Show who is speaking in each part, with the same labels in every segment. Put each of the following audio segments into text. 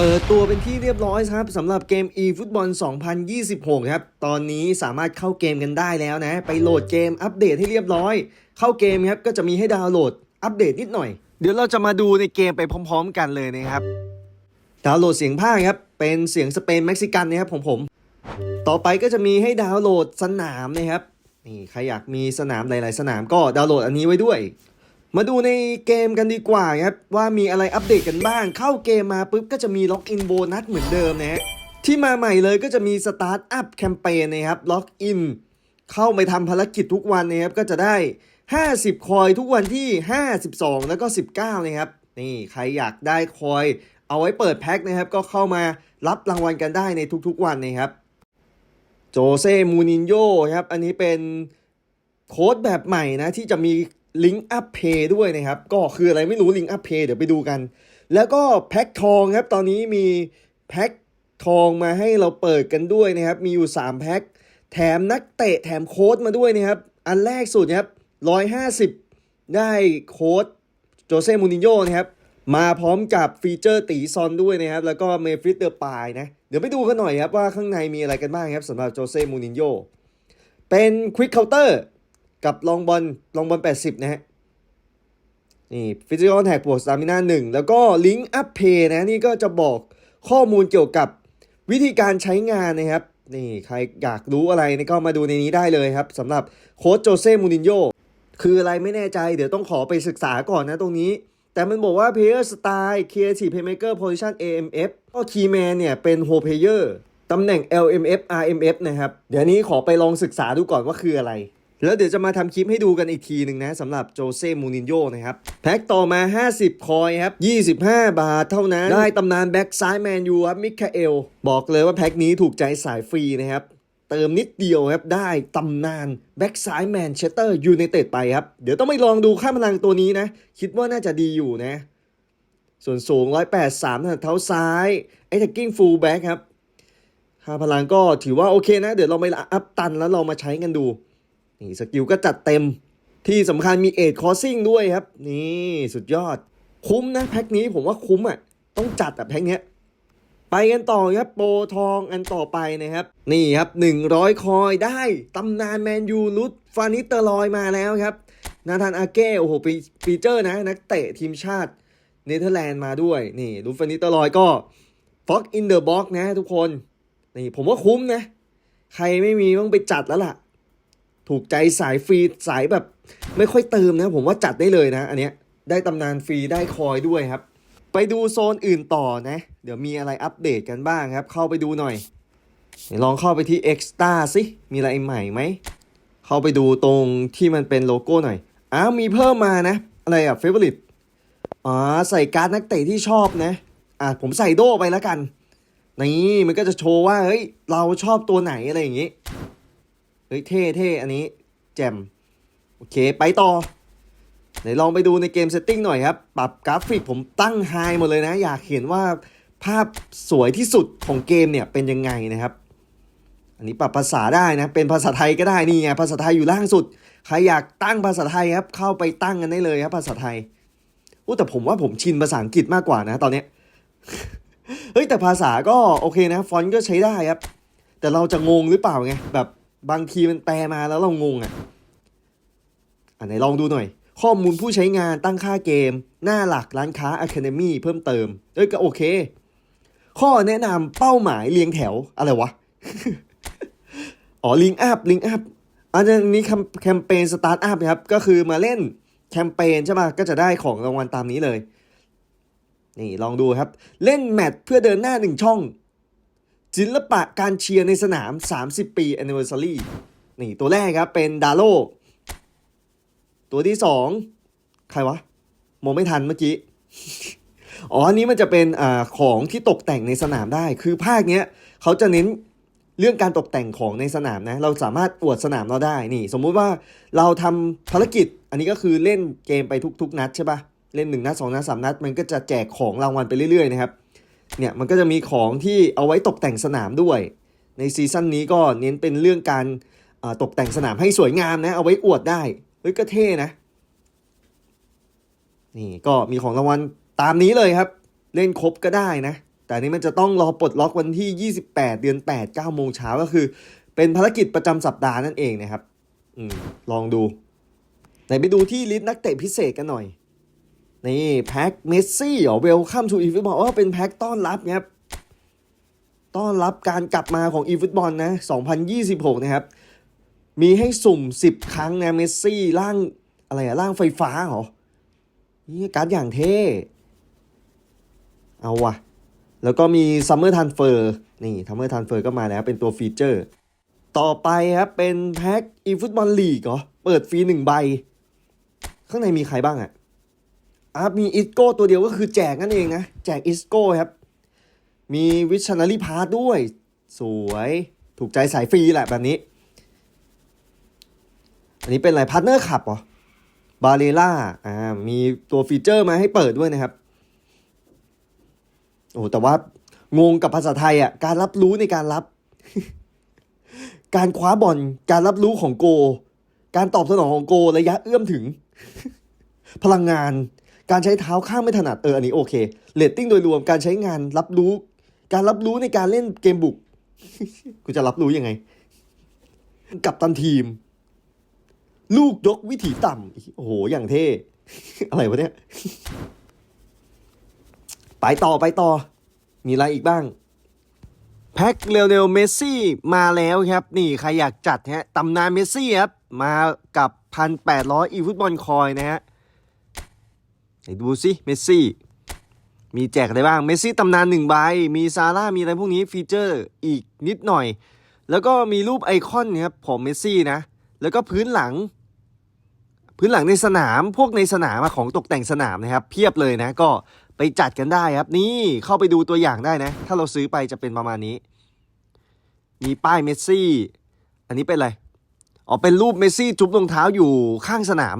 Speaker 1: เปิดตัวเป็นที่เรียบร้อยครับสำหรับเกม e ฟุตบอล2026 ครับ ตอนนี้สามารถเข้าเกมกันได้แล้วนะ ไปโหลดเกมอัปเดตให้เรียบร้อย เข้าเกมครับก็จะมีให้ดาวน์โหลดอัปเดตนิดหน่อย เดี๋ยวเราจะมาดูในเกมไปพร้อม ๆ กันเลยนะครับ ดาวน์โหลดเสียงภาคครับ เป็นเสียงสเปนเม็กซิกันนะครับของผม ต่อไปก็จะมีให้ดาวน์โหลดสนามนะครับ นี่ใครอยากมีสนามหลาย ๆ สนามก็ดาวน์โหลดอันนี้ไว้ด้วย มาดูในเกมกันดีกว่าครับว่ามีอะไรอัปเดตกันบ้าง เข้าเกมมาปุ๊บก็จะมีล็อกอินโบนัสเหมือนเดิมนะฮะที่มาใหม่เลยก็จะมีสตาร์ทอัพแคมเปญนะครับล็อกอินเข้าไปทำภารกิจทุกวันนะครับก็จะได้ 50 คอยทุกวันที่ 52 แล้วก็ 19นะครับนี่ใครอยากได้คอย เอาไว้เปิดแพ็คนะครับ ก็เข้ามารับรางวัลกันได้ในทุกๆวันนะครับ โจเซ่มูนินโญ่ครับอันนี้เป็นโค้ดแบบใหม่นะที่จะมี ลิงก์อัพเพย์ด้วยนะครับ ก็คืออะไรไม่รู้ลิงก์อัพเพย์เดี๋ยวไปดูกัน แล้วก็แพ็คทองครับ ตอนนี้มีแพ็คทองมาให้เราเปิดกันด้วยนะครับ มีอยู่ 3 แพ็ค แถมนักเตะแถมโค้ดมาด้วยนะครับ อันแรกสุดนะครับ 150 ได้โค้ดโจเซ่มูนินโญ่นะครับ มาพร้อมกับฟีเจอร์ตีซอนด้วยนะครับ แล้วก็เมฟิสเดอร์ปายนะ เดี๋ยวไปดูกันหน่อยครับว่าข้างในมีอะไรกันบ้างครับสำหรับโจเซ่มูนินโญ่เป็นควิกเคาน์เตอร์ กับลองบอลลองบอล80 นะฮะนี่ฟิสิกอลแท็กบวกสตามิน่าหนึ่งแล้วก็ลิงก์อัพเพย์นะนี่ก็จะบอกข้อมูลเกี่ยวกับวิธีการใช้งานนะครับนี่ใครอยากรู้อะไรนี่ก็มาดูในนี้ได้เลยครับสำหรับโค้ชโจเซ่มูนินโญ่คืออะไรไม่แน่ใจเดี๋ยวต้องขอไปศึกษาก่อนนะตรงนี้ แต่มันบอกว่า Player Style Creative Playmaker Position AMF ก็ Keyman เนี่ยเป็น Whole Player ตำแหน่ง LMF RMF นะครับ เดี๋ยวนี้ขอไปลองศึกษาดูก่อนว่าคืออะไร แล้วเดี๋ยวจะมาทำคลิปให้ดูกันอีกทีหนึ่งนะสำหรับโจเซ่มูนินโญ่นะครับ แพ็คต่อมา 50 คอยครับ 25 บาทเท่านั้น ได้ตำนานแบ็กซ้ายแมนยูครับ มิคาเอล บอกเลยว่าแพ็คนี้ถูกใจสายฟรีนะครับ เติมนิดเดียวครับ ได้ตำนานแบ็กซ้ายแมนเชสเตอร์ยูไนเต็ดไปครับ เดี๋ยวต้องไปลองดูค่าพลังตัวนี้นะ คิดว่าน่าจะดีอยู่นะ ส่วนสูง 183ถนัดเท้าซ้ายไอ้ท็กกิ้งฟูลแบ็กครับค่าพลังก็ถือว่าโอเคนะ เดี๋ยวเราไปอัพตันแล้วเรามาใช้กันดู นี่สกิลก็จัดเต็มที่สำคัญมีเอทคอร์ซิ่งด้วยครับ นี่สุดยอด คุ้มนะแพ็คนี้ผมว่าคุ้มอะ ต้องจัดอะแพ็คเนี้ย ไปกันต่อครับโปรทองอันต่อไปนะครับ นี่ครับ 100 คอยได้ตำนานแมนยูรุดฟานิเตอร์ลอยมาแล้วครับ นาธานอาเก้โอ้โหปีปีเจอร์นะ นักเตะทีมชาติเนเธอร์แลนด์มาด้วย นี่รุดฟานิเตอร์ลอยก็ฟ็อกอินเดอะบ็อกนะทุกคน นี่ผมว่าคุ้มนะ ใครไม่มีต้องไปจัดแล้วล่ะ ถูกใจสายฟรีสายแบบไม่ค่อยเติมนะ ผมว่าจัดได้เลยนะ อันเนี้ยได้ตำนานฟรีได้คอยด้วยครับ ไปดูโซนอื่นต่อนะ เดี๋ยวมีอะไรอัปเดตกันบ้างครับ เข้าไปดูหน่อย ลองเข้าไปที่ Extra สิมีอะไรใหม่ไหม เข้าไปดูตรงที่มันเป็นโลโก้หน่อยอ้าวมีเพิ่มมานะ อะไรอะ Favorite อ๋อใส่การ์ดนักเตะที่ชอบนะ อะผมใส่โดไปแล้วกัน นี่มันก็จะโชว์ว่าเฮ้ยเราชอบตัวไหนอะไรอย่างงี้ เฮ้ยเท่เท่อันนี้แจ่มโอเคไปต่อไหนลองไปดูในเกมเซตติ้งหน่อยครับ ปรับกราฟิกผมตั้งไฮหมดเลยนะ อยากเห็นว่าภาพสวยที่สุดของเกมเนี่ยเป็นยังไงนะครับ อันนี้ปรับภาษาได้นะ เป็นภาษาไทยก็ได้นี่ไงภาษาไทยอยู่ล่างสุด ใครอยากตั้งภาษาไทยครับ เข้าไปตั้งกันได้เลยครับ ภาษาไทยอู้แต่ผมว่าผมชินภาษาอังกฤษมากกว่านะ ตอนเนี้ยเฮ้ยแต่ภาษาก็โอเคนะ ฟอนต์ก็ใช้ได้ครับ แต่เราจะงงหรือเปล่าไงแบบ บางทีมันแปลมาแล้วเรางงอะอันไหนลองดูหน่อย ข้อมูลผู้ใช้งานตั้งค่าเกม หน้าหลักร้านค้า Academy เพิ่มเติม เอ้ยก็โอเค ข้อแนะนำเป้าหมายเรียงแถว อะไรวะ อ๋อลิงอัพลิงอัพอันนี้แคมเปญสตาร์ทอัพครับ ก็คือมาเล่นแคมเปญใช่ป่ะ ก็จะได้ของรางวัลตามนี้เลย นี่ลองดูครับ เล่นแมตช์เพื่อเดินหน้าหนึ่งช่อง ศิลปะการเชียร์ในสนาม 30 ปี anniversary นี่ตัวแรกครับเป็นดาโลตัวที่2ใครวะมองไม่ทันเมื่อกี้ อ๋ออันนี้มันจะเป็นอ่าของที่ตกแต่งในสนามได้ คือภาคเนี้ยเขาจะเน้นเรื่องการตกแต่งของในสนามนะ เราสามารถอวดสนามเราได้ นี่ สมมุติว่าเราทำภารกิจ อันนี้ก็คือเล่นเกมไปทุก ๆ นัดใช่ปะเล่นหนึ่งนัดสองนัดสามนัด มันก็จะแจกของรางวัลไปเรื่อยๆนะครับ เนี่ยมันก็จะมีของที่เอาไว้ตกแต่งสนามด้วย ในซีซั่นนี้ก็เน้นเป็นเรื่องการตกแต่งสนามให้สวยงามนะ เอาไว้อวดได้เฮ้ยก็เท่นะนี่ก็มีของรางวัลตามนี้เลยครับ เล่นครบก็ได้นะ แต่นี้มันจะต้องรอปลดล็อกวันที่ 28 เดือน 8 9โมงเช้าก็คือ เป็นภารกิจประจำสัปดาห์นั่นเองนะครับอลองดูไหนไปดูที่ลิสต์นักเตะพิเศษกันหน่อย นี่แพ็คเมสซี่เหรอเวลคัมทูอีฟุตบอลว่าเป็นแพ็คต้อนรับครับต้อนรับการกลับมาของอีฟุตบอลนะ2026 นะครับ มีให้สุ่ม 10 ครั้งนะเมสซี่ร่างอะไรอะร่างไฟฟ้าเหรอนี่การ์ดอย่างเท่ เอาว่ะแล้วก็มีซัมเมอร์ทันเฟอร์นี่ซัมเมอร์ทันเฟอร์ก็มาแล้วเป็นตัวฟีเจอร์ ต่อไปครับเป็นแพ็คอีฟุตบอลลีกเหรอ เปิดฟรีหนึ่งใบ ข้างในมีใครบ้างอะ อะมีอิสโก้ตัวเดียวก็คือแจกนั่นเองนะ แจกอิสโก้ครับ มีวิชนารีพาร์ด้วย สวยถูกใจสายฟรีแหละแบบนี้ อันนี้เป็นอะไรพาร์ทเนอร์ขับเหรอบาเลล่าอ่ามีตัวฟีเจอร์มาให้เปิดด้วยนะครับ โอ้แต่ว่างงกับภาษาไทยอะการรับรู้ในการรับ การคว้าบอลการรับรู้ของโก การตอบสนองของโกระยะเอื้อมถึง พลังงาน การใช้เท้าข้างไม่ถนัดเอออันนี้โอเคเรตติ้งโดยรวมการใช้งานรับรู้ การรับรู้ในการเล่นเกมบุกกูจะรับรู้ยังไง กับตันทีม ลูกยกวิถีต่ำโอ้โหอย่างเท่ อะไรวะเนี่ย ไปต่อไปต่อ มีอะไรอีกบ้าง แพ็คเรเนลเมสซี่มาแล้วครับ นี่ใครอยากจัดฮะตำนานเมสซี่ครับ มากับพันแปดร้อยอีฟุตบอลคอยนะฮะ ดูสิเมสซี่มีแจกอะไรบ้างเมสซี่ตำนานหนึ่งใบ มีซาร่ามีอะไรพวกนี้ฟีเจอร์อีกนิดหน่อย แล้วก็มีรูปไอคอนครับของเมสซี่นะ แล้วก็พื้นหลัง พื้นหลังในสนามพวกในสนามของตกแต่งสนามนะครับ เพียบเลยนะก็ไปจัดกันได้ครับนี่เข้าไปดูตัวอย่างได้นะ ถ้าเราซื้อไปจะเป็นประมาณนี้ มีป้ายเมสซี่ อันนี้เป็นอะไรอ๋อเป็นรูปเมสซี่จุ๊บรองเท้าอยู่ข้างสนาม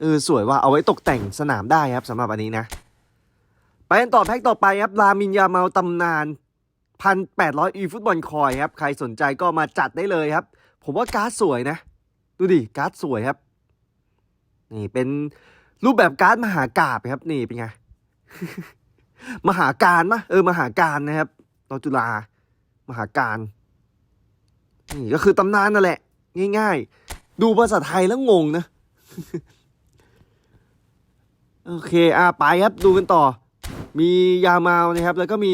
Speaker 1: เออสวยว่าเอาไว้ตกแต่งสนามได้ครับสำหรับอันนี้นะ ไปกันต่อแพ็กต่อไปครับลามินยาเมาตำนานพันแปดร้อยอีฟุตบอลคอยครับ ใครสนใจก็มาจัดได้เลยครับ ผมว่าการ์ดสวยนะ ดูดิการ์ดสวยครับ นี่เป็นรูปแบบการ์ดมหากาบครับ นี่เป็นไง มหาการมะเออมหาการนะครับตอจุฬามหาการ นี่ก็คือตำนานนั่นแหละ ง่าย ๆ ดูภาษาไทยแล้วงงนะ โอเคอะไปครับดูกันต่อ มียามาลนะครับ แล้วก็มี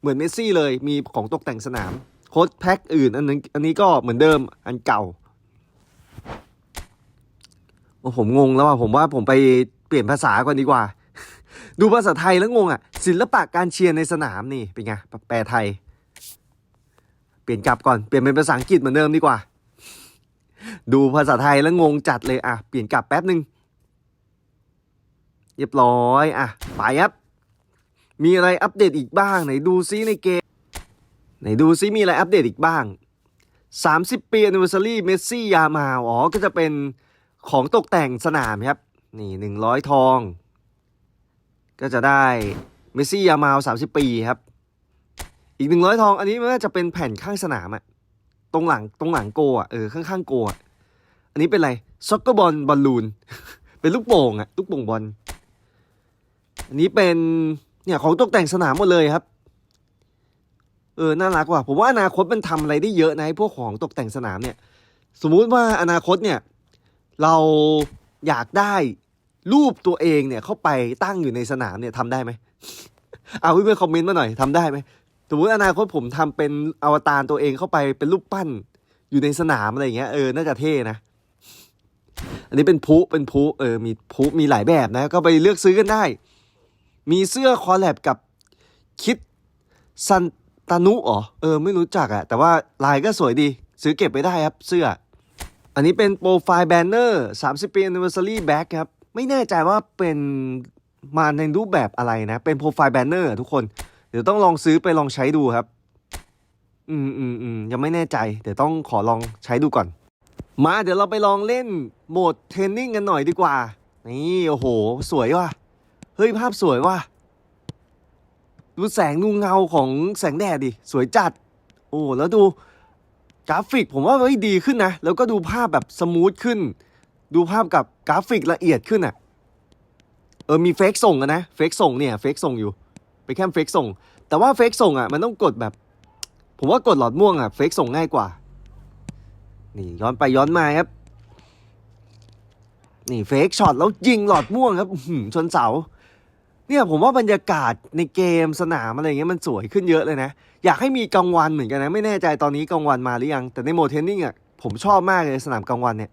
Speaker 1: เหมือนเมสซี่เลยมีของตกแต่งสนามโค้ดแพ็คอื่นอันนึงอันนี้ก็เหมือนเดิมอันเก่าโอ้ผมงงแล้วอะผมว่าผมไปเปลี่ยนภาษาก่อนดีกว่า ดูภาษาไทยแล้วงงอะ ศิลปะการเชียร์ในสนามนี่เป็นไงแปลไทย เปลี่ยนกลับก่อนเปลี่ยนเป็นภาษาอังกฤษเหมือนเดิมดีกว่า ดูภาษาไทยแล้วงงจัดเลยอะเปลี่ยนกลับแป๊บหนึ่ง เรียบร้อย อะ ไปครับ มีอะไรอัปเดตอีกบ้าง ไหนดูซิในเกม ไหนดูซิมีอะไรอัปเดตอีกบ้าง 30 ปี anniversary เมสซี่ยามาอ๋อ ก็จะเป็นของตกแต่งสนามครับ นี่หนึ่งร้อยทอง ก็จะได้เมสซี่ยามาสามสิบปีครับ อีกหนึ่งร้อยทอง อันนี้มันน่าจะเป็นแผ่นข้างสนามอะตรงหลังตรงหลังโกอะเออข้างๆโกอะอันนี้เป็นอะไรซ็อกเกอร์บอลบอลลูน เป็นลูกโป่งอะลูกโป่งบอล อันนี้เป็นเนี่ยของตกแต่งสนามหมดเลยครับ เออ น่ารักว่ะ ผมว่าอนาคตมันทำอะไรได้เยอะนะพวกของตกแต่งสนามเนี่ย สมมุติว่าอนาคตเนี่ย เราอยากได้รูปตัวเองเนี่ยเข้าไปตั้งอยู่ในสนามเนี่ยทำได้ไหม เอาเพื่อนคอมเมนต์มาหน่อยทำได้ไหมสมมติอนาคตผมทำเป็นอวตารตัวเองเข้าไปเป็นรูปปั้นอยู่ในสนามอะไรอย่างเงี้ยเออ น่าจะเท่นะ อันนี้เป็นพุเป็นพุเออ มีพุมีหลายแบบนะ ก็ไปเลือกซื้อกันได้ มีเสื้อคอลแลบกับคิดซันตานุอ๋อเออ ไม่รู้จักอะแต่ว่าลายก็สวยดี ซื้อเก็บไปได้ครับเสื้อ อันนี้เป็นโปรไฟล์แบนเนอร์30 ปี anniversary back ครับ ไม่แน่ใจว่าเป็นมาในรูปแบบอะไรนะ เป็นโปรไฟล์แบนเนอร์ทุกคน เดี๋ยวต้องลองซื้อไปลองใช้ดูครับ อืมอืมอืมยังไม่แน่ใจ เดี๋ยวต้องขอลองใช้ดูก่อน มาเดี๋ยวเราไปลองเล่นโหมดเทรนนิ่งกันหน่อยดีกว่า นี่โอ้โห สวยว่ะ ฮ้ยภาพสวยว่ะดูแสงดูเงาของแสงแดดดิ สวยจัด โอ้แล้วดูกราฟิกผมว่าเฮ้ยดีขึ้นนะ แล้วก็ดูภาพแบบสมูทขึ้น ดูภาพกับกราฟิกละเอียดขึ้นอะเออมีเฟกส่งนะเฟกส่งเนี่ยเฟกส่งอยู่ไปแค่เฟกส่ง แต่ว่าเฟกส่งอะมันต้องกดแบบ ผมว่ากดหลอดม่วงอะเฟกส่งง่ายกว่า นี่ย้อนไปย้อนมาครับนี่เฟกช็อตแล้วยิงหลอดม่วงครับหือชนเสา เนี่ยผมว่าบรรยากาศในเกมสนามอะไรเงี้ยมันสวยขึ้นเยอะเลยนะ อยากให้มีกลางวันเหมือนกันนะ ไม่แน่ใจตอนนี้กลางวันมาหรือยัง แต่ในโหมดเทนนิ่งอะผมชอบมากเลยสนามกลางวันเนี่ย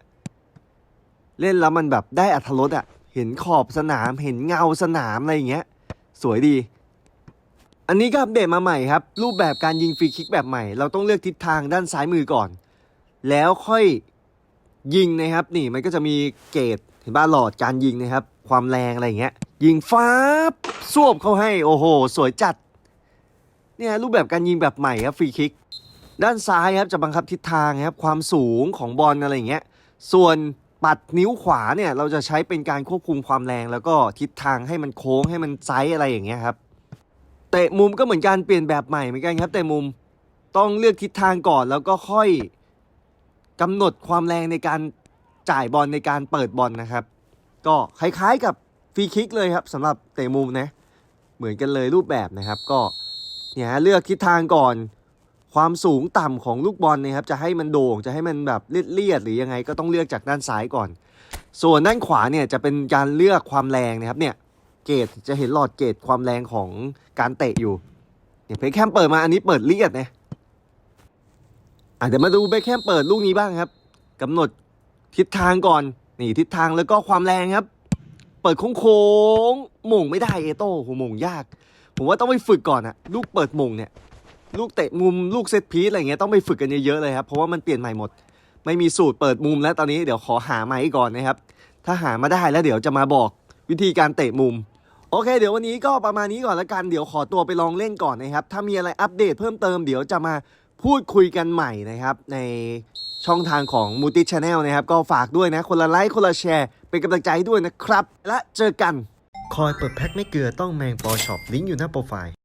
Speaker 1: เล่นแล้วมันแบบได้อัธรสอะ เห็นขอบสนามเห็นเงาสนามอะไรอย่างเงี้ย สวยดี อันนี้ก็อัปเดตมาใหม่ครับ รูปแบบการยิงฟรีคิกแบบใหม่ เราต้องเลือกทิศทางด้านซ้ายมือก่อน แล้วค่อยยิงนะครับ นี่มันก็จะมีเกจเห็นบ้าหลอดการยิงนะครับ ความแรงอะไรอย่างเงี้ย ยิงฟ้าบสวบเข้าให้ โอ้โห สวยจัด เนี่ยรูปแบบการยิงแบบใหม่ครับฟรีคิก ด้านซ้ายครับจะบังคับทิศทางครับความสูงของบอลอะไรอย่างเงี้ย ส่วนปัดนิ้วขวาเนี่ยเราจะใช้เป็นการควบคุมความแรง แล้วก็ทิศทางให้มันโค้งให้มันไซส์อะไรอย่างเงี้ยครับเตะมุมก็เหมือนการเปลี่ยนแบบใหม่เหมือนกันครับเตะมุมต้องเลือกทิศทางก่อนแล้วก็ค่อยกำหนดความแรงในการจ่ายบอลในการเปิดบอลนะครับ ก็คล้ายๆกับ รีคิกเลยครับสำหรับเตะมุมนะเหมือนกันเลยรูปแบบนะครับก็เนี่ยเลือกทิศทางก่อน ความสูงต่ำของลูกบอลนะครับจะให้มันโด่งจะให้มันแบบเลียดๆหรือยังไงก็ต้องเลือกจากด้านซ้ายก่อน ส่วนด้านขวาเนี่ยจะเป็นการเลือกความแรงนะครับเนี่ยเกตจะเห็นหลอดเกตความแรงของการเตะอยู่เนี่ยเบคแคมเปิดมาอันนี้เปิดเลียดนะอะเดี๋ยวมาดูเบคแคมเปิดลูกนี้บ้างครับกำหนดทิศทางก่อนนี่ทิศทางแล้วก็ความแรงครับ ปิดโค้งๆมงไม่ได้เอโต้โหหม่งยาก ผมว่าต้องไปฝึกก่อนอะลูกเปิดมงเนี่ย ลูกเตะมุมลูกเซตพีซอะไรเงี้ยต้องไปฝึกกันเยอะๆเลยครับ เพราะว่ามันเปลี่ยนใหม่หมด ไม่มีสูตรเปิดมุมแล้วตอนนี้เดี๋ยวขอหาไม้ก่อนนะครับ ถ้าหามาได้แล้วเดี๋ยวจะมาบอกวิธีการเตะมุมโอเค เดี๋ยววันนี้ก็ประมาณนี้ก่อนละกันเดี๋ยวขอตัวไปลองเล่นก่อนนะครับ ถ้ามีอะไรอัปเดตเพิ่มเติมเดี๋ยวจะมาพูดคุยกันใหม่นะครับ ในช่องทางของมูติชาแนลนะครับ ก็ฝากด้วยนะ คนละไลค์คนละแชร์ เป็นกำลังใจให้ด้วยนะครับ และเจอกัน คอยเปิดแพ็คไม่เกลือต้องแมงปอช็อปลิงก์อยู่หน้าโปรไฟล์